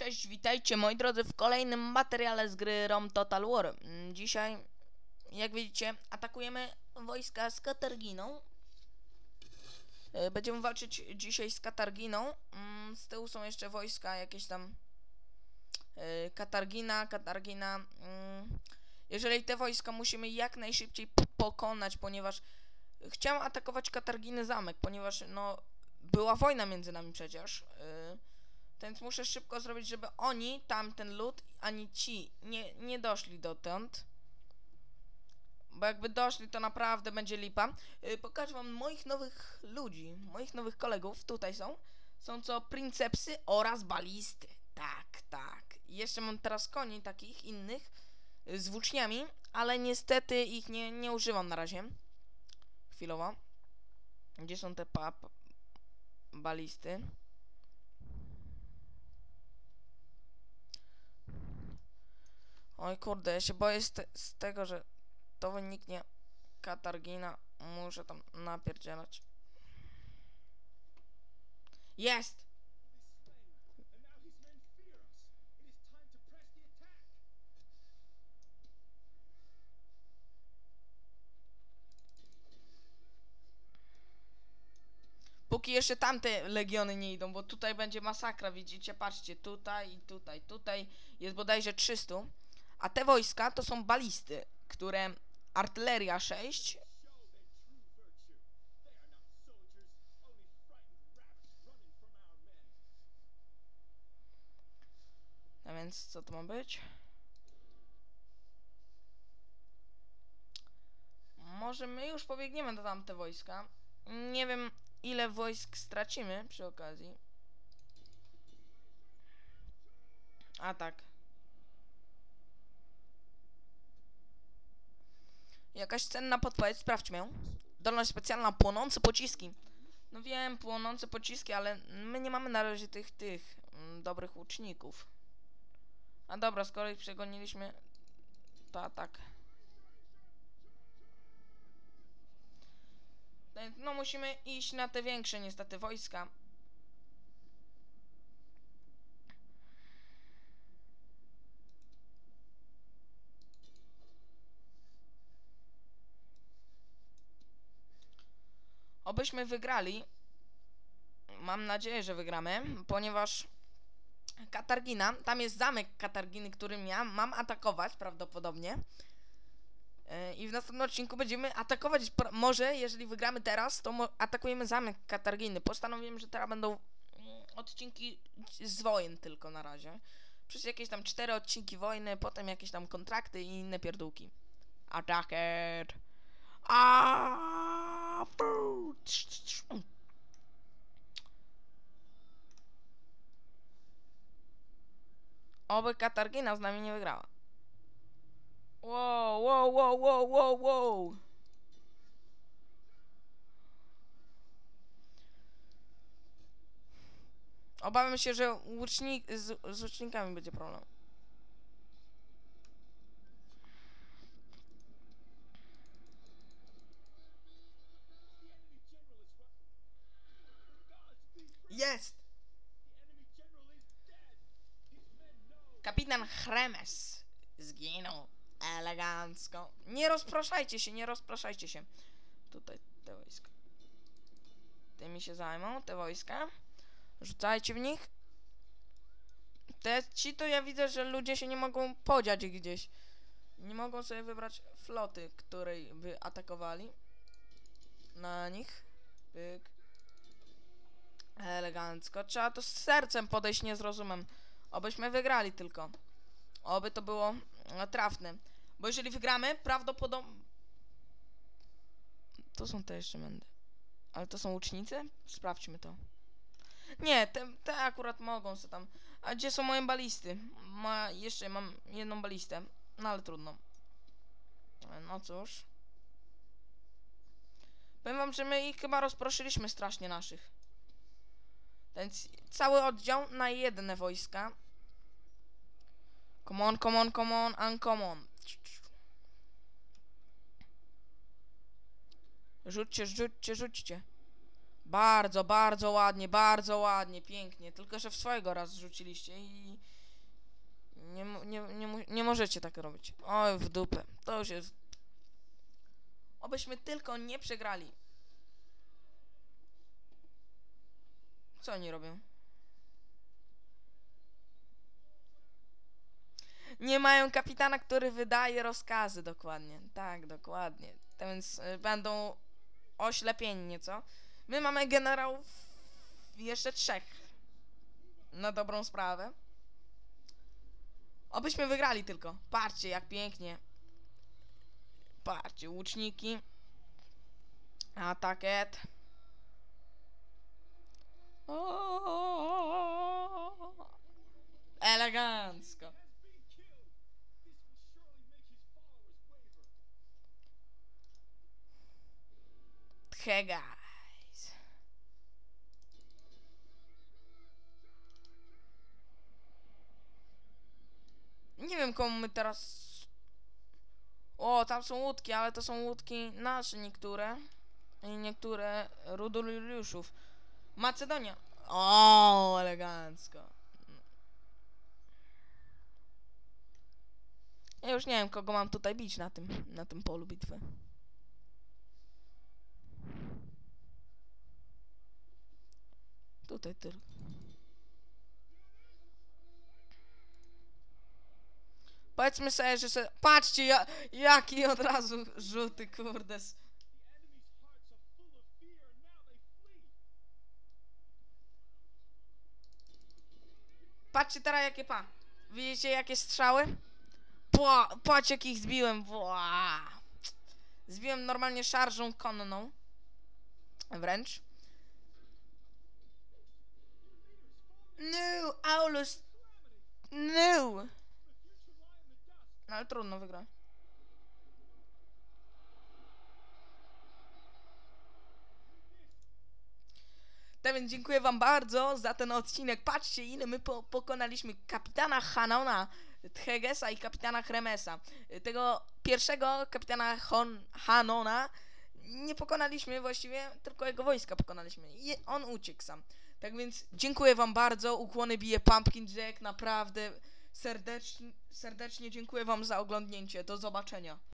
Cześć, witajcie moi drodzy w kolejnym materiale z gry ROM Total War. Mm, Dzisiaj, jak widzicie, atakujemy wojska z Katarginą. E, Będziemy walczyć dzisiaj z Katarginą. Mm, Z tyłu są jeszcze wojska jakieś tam e, Katargina, Katargina. mm. Jeżeli te wojska musimy jak najszybciej pokonać, ponieważ chciałem atakować Katarginy zamek, ponieważ no była wojna między nami przecież. e, więc muszę szybko zrobić, żeby oni, tamten lud, ani ci nie, nie doszli dotąd. Bo jakby doszli, to naprawdę będzie lipa. Yy, pokażę wam moich nowych ludzi, moich nowych kolegów. Tutaj są. Są co princepsy oraz balisty. Tak, tak. Jeszcze mam teraz koni takich innych yy, z włóczniami, ale niestety ich nie, nie używam na razie. Chwilowo. Gdzie są te pa, pa balisty? Oj kurde, ja się boję z, te, z tego, że to wyniknie Katargina. Muszę tam napierdzielać. Jest! Póki jeszcze tamte legiony nie idą, bo tutaj będzie masakra, widzicie? Patrzcie, tutaj i tutaj, tutaj jest bodajże 300. A te wojska to są balisty, które artyleria 6, Show their true virtue. They are not soldiers, only frightened rabbits running from our men. a więc co to ma być? Może my już pobiegniemy do tamte wojska. Nie wiem ile wojsk stracimy przy okazji. A tak. Jakaś cenna podpowiedź, sprawdźmy ją. Dolność specjalna, płonące pociski. No wiem, płonące pociski, ale my nie mamy na razie tych, tych mm, dobrych łuczników. A dobra, skoro ich przegoniliśmy, to tak. Więc, No musimy iść na te większe niestety wojska. Obyśmy wygrali. Mam nadzieję, że wygramy, ponieważ Katargina, tam jest zamek Katarginy, którym ja mam atakować prawdopodobnie. Yy, I w następnym odcinku będziemy atakować, może jeżeli wygramy teraz, to atakujemy zamek Katarginy. Postanowiłem, że teraz będą mm, odcinki z wojen tylko na razie. Przez jakieś tam cztery odcinki wojny, potem jakieś tam kontrakty i inne pierdółki. Attacked! Aaaa! Trz. Oby Katargina z nami nie wygrała. Wow, wow, wow, wow, wow, wow. Obawiam się, że łucznik, z, z łucznikami będzie problem. Kapitan Chremes zginął elegancko. Nie rozpraszajcie się, nie rozpraszajcie się. Tutaj te wojska. Tymi się zajmą, te wojska. Rzucajcie w nich. Te ci to ja widzę, że ludzie się nie mogą podziać gdzieś. Nie mogą sobie wybrać floty, której by atakowali. Na nich. Pyk. Elegancko. Trzeba to z sercem podejść, nie zrozumiem. Obyśmy wygrali tylko. Oby to było e, trafne. Bo jeżeli wygramy, prawdopodobnie... To są te jeszcze mędy. Ale to są łucznicy? Sprawdźmy to. Nie, te, te akurat mogą sobie tam. A gdzie są moje balisty? Ma, jeszcze mam jedną balistę. No ale trudno. No cóż. Powiem wam, że my ich chyba rozproszyliśmy strasznie naszych. Więc cały oddział na jedne wojska. Come on, come on, come on, uncommon. Rzućcie, rzućcie, rzućcie. Bardzo, bardzo ładnie, bardzo ładnie, pięknie. Tylko, że w swojego raz rzuciliście i... Nie, nie, nie, nie możecie tak robić. Oj, w dupę. To już jest... Obyśmy tylko nie przegrali. Co oni robią? Nie mają kapitana, który wydaje rozkazy dokładnie. Tak, dokładnie. To więc y, będą oślepieni nieco. My mamy generałów jeszcze trzech. Na dobrą sprawę. Obyśmy wygrali tylko. Patrzcie jak pięknie. Patrzcie, łuczniki. Ataket. Waver. Hey guys. Nie wiem komu my teraz... O, tam są łódki, ale to są łódki nasze niektóre. I niektóre Ruduliuszów. Macedonia. O, elegancko. Ja już nie wiem, kogo mam tutaj bić na tym, na tym polu bitwy. Tutaj tylko. Powiedzmy sobie, że se... Patrzcie, ja, jaki od razu rzuty, kurde. Patrzcie teraz jakie pa. Widzicie jakie strzały? Pła, patrz jakich zbiłem. Wła. Zbiłem normalnie szarżą konną. Wręcz. No, Aulus. No. No ale trudno wygrać. Tak więc dziękuję wam bardzo za ten odcinek. Patrzcie ile my po pokonaliśmy kapitana Hanona Thegesa i kapitana Hremesa. Tego pierwszego kapitana Hon Hanona nie pokonaliśmy właściwie, tylko jego wojska pokonaliśmy. I on uciekł sam. Tak więc dziękuję wam bardzo. Ukłony bije Pumpkin Jack. Naprawdę serdecznie, serdecznie dziękuję wam za oglądnięcie. Do zobaczenia.